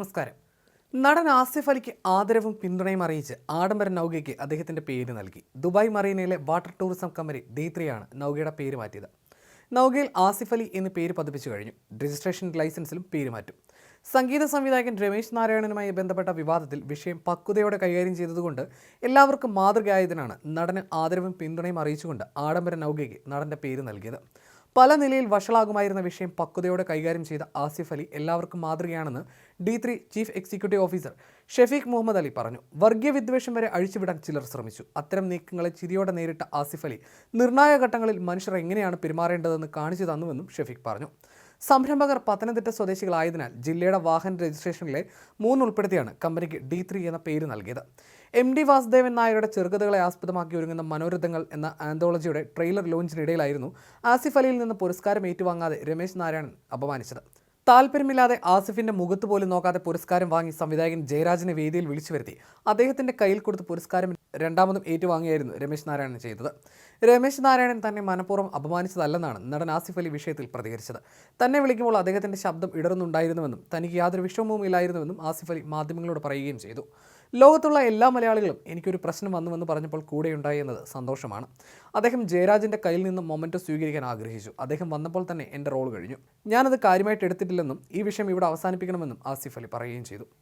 നമസ്കാരം. നടൻ ആസിഫ് അലിക്ക് ആദരവും പിന്തുണയും അറിയിച്ച് ആഡംബര നൗകയ്ക്ക് അദ്ദേഹത്തിന്റെ പേര് നൽകി. ദുബായ് മറീനയിലെ വാട്ടർ ടൂറിസം കമ്പനി ഡി ത്രീയാണ് നൗകയുടെ പേര് മാറ്റിയത്. നൗകയിൽ ആസിഫ് അലി എന്ന് പേര് പതിപ്പിച്ചു കഴിഞ്ഞു. രജിസ്ട്രേഷൻ ലൈസൻസിലും പേര് മാറ്റും. സംഗീത സംവിധായകൻ രമേശ് നാരായണനുമായി ബന്ധപ്പെട്ട വിവാദത്തിൽ വിഷയം പക്വതയോടെ കൈകാര്യം ചെയ്തതുകൊണ്ട് എല്ലാവർക്കും മാതൃകയായതിനാണ് നടന് ആദരവും പിന്തുണയും അറിയിച്ചുകൊണ്ട് ആഡംബര നൗകയ്ക്ക് നടന്റെ പേര് നൽകിയത്. പല നിലയിൽ വഷളാകുമായിരുന്ന വിഷയം പക്വതയോടെ കൈകാര്യം ചെയ്ത ആസിഫ് അലി എല്ലാവർക്കും മാതൃകയാണെന്ന് D three chief executive officer Shefeeq Muhammad Ali പറഞ്ഞു. വർഗീയ വിദ്വേഷം വരെ അഴിച്ചുവിടാൻ ചിലർ ശ്രമിച്ചു. അത്തരം നീക്കങ്ങളെ ചിരിയോടെ നേരിട്ട ആസിഫ് അലി നിർണായക ഘട്ടങ്ങളിൽ മനുഷ്യർ എങ്ങനെയാണ് പെരുമാറേണ്ടതെന്ന് കാണിച്ചു തന്നുവെന്നും ഷെഫീഖ് പറഞ്ഞു. സംരംഭകർ പത്തനംതിട്ട സ്വദേശികളായതിനാൽ ജില്ലയുടെ വാഹന രജിസ്ട്രേഷനിലെ മൂന്ന് ഉൾപ്പെടുത്തിയാണ് കമ്പനിക്ക് ഡി ത്രീ എന്ന പേര് നൽകിയത്. എം ഡി വാസുദേവൻ നായരുടെ ചെറുകഥകളെ ആസ്പദമാക്കി ഒരുങ്ങുന്ന മനോരഥങ്ങൾ എന്ന ആന്തോളജിയുടെ ട്രെയിലർ ലോഞ്ചിനിടയിലായിരുന്നു ആസിഫ് അലിയിൽ നിന്ന് പുരസ്കാരം ഏറ്റുവാങ്ങാതെ രമേശ് നാരായണൻ അപമാനിച്ചത്. താല്പര്യമില്ലാതെ ആസിഫിന്റെ മുഖത്ത് പോലും നോക്കാതെ പുരസ്കാരം വാങ്ങി സംവിധായകൻ ജയരാജിനെ വേദിയിൽ വിളിച്ചു വരുത്തി. അദ്ദേഹത്തിന്റെ കയ്യിൽ കൊടുത്ത് പുരസ്കാരം രണ്ടാമതും ഏറ്റുവാങ്ങിയായിരുന്നു രമേശ് നാരായണൻ ചെയ്തത്. രമേശ് നാരായണൻ തന്നെ മനഃപൂർവം അപമാനിച്ചതല്ലെന്നാണ് നടൻ ആസിഫ് അലി വിഷയത്തിൽ പ്രതികരിച്ചത്. തന്നെ വിളിക്കുമ്പോൾ അദ്ദേഹത്തിന്റെ ശബ്ദം ഇടറുന്നുണ്ടായിരുന്നുവെന്നും തനിക്ക് യാതൊരു വിഷമവും ഇല്ലായിരുന്നുവെന്നും ആസിഫ് അലി മാധ്യമങ്ങളോട് പറയുകയും ചെയ്തു. ലോകത്തുള്ള എല്ലാ മലയാളികളും എനിക്കൊരു പ്രശ്നം വന്നുവെന്ന് പറഞ്ഞപ്പോൾ കൂടെയുണ്ടായി എന്നത് സന്തോഷമാണ്. അദ്ദേഹം ജയരാജിന്റെ കയ്യിൽ നിന്ന് മൊമെന്റ് സ്വീകരിക്കാൻ ആഗ്രഹിച്ചു. അദ്ദേഹം വന്നപ്പോൾ തന്നെ എന്റെ റോൾ കഴിഞ്ഞു. ഞാനത് കാര്യമായിട്ട് എടുത്തിട്ടില്ലെന്നും ഈ വിഷയം ഇവിടെ അവസാനിപ്പിക്കണമെന്നും ആസിഫ് അലി പറയുകയും ചെയ്തു.